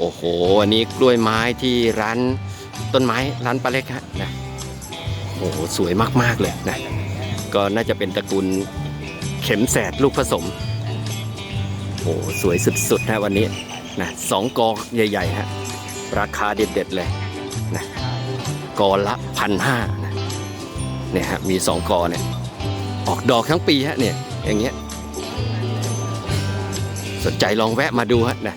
โอ้โหวันนี้กล้วยไม้ที่ร้านต้นไม้ร้านปลาเล็กฮะนะโอ้โหสวยมากๆเลยนะก็น่าจะเป็นตระกูลเข็มแสดลูกผสมโอ้โหสวยสุดๆนะวันนี้นะสองกอใหญ่ๆฮะราคาเด็ดๆเลยนะกอละพันห้านะเนี่ยฮะมีสองกอเนี่ยออกดอกทั้งปีฮะเนี่ยอย่างเงี้ยสนใจลองแวะมาดูฮะนะ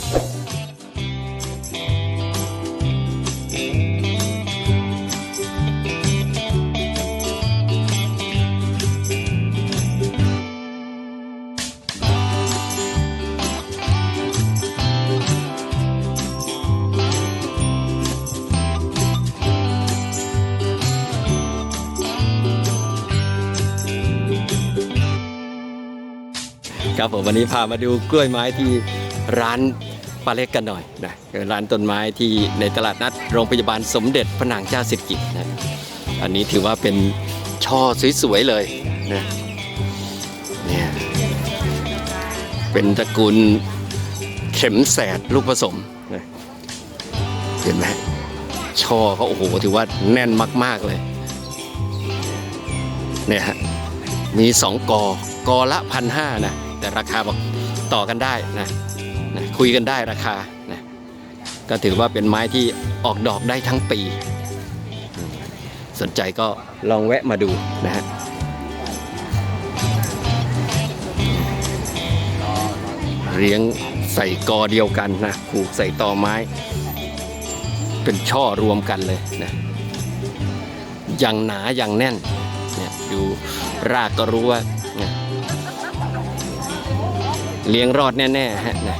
ครับผมวันนี้พามาดูกล้วยไม้ที่ร้านปาเล็กกันหน่อยนะร้านต้นไม้ที่ในตลาดนัดโรงพยาบาลสมเด็จพระนางเจ้าสิริกิติ์นะอันนี้ถือว่าเป็นช่อสวยๆเลยนะเนี่ยเป็นตระกูลเข็มแสดลูกผสมนะเห็นไหมช่อเขาโอ้โหถือว่าแน่นมาก ๆเลยเนี่ยฮะมีสองกอกอละพันห้านะ แต่ราคาบอกต่อกันได้นะนะคุยกันได้ราคานะก็ถือว่าเป็นไม้ที่ออกดอกได้ทั้งปี สนใจก็ลองแวะมาดูนะฮะเลี้ยงใส่กอเดียวกันนะผูกใส่ต่อไม้ เป็นช่อรวมกันเลยนะอย่างหนาอย่างแน่นเนี่ยดูรากก็รู้ว่า เลี้ยงรอดแน่ๆฮะนะ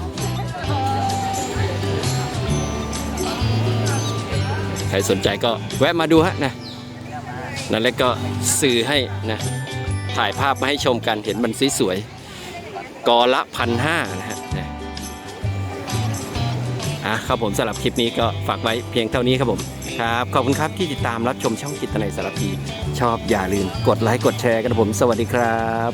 ใครสนใจก็แวะมาดูฮะนะนั่นแล้วก็สื่อให้นะถ่ายภาพมาให้ชมกันเห็นมันสวยๆกอละพันห้านะฮะนะอะครับผมสำหรับคลิปนี้ก็ฝากไว้เพียงเท่านี้ครับผมครับขอบคุณครับที่ติดตามรับชมช่องจิตในยสารพี ชอบอย่าลืมกดไลค์กดแชร์กันนะผม สวัสดีครับ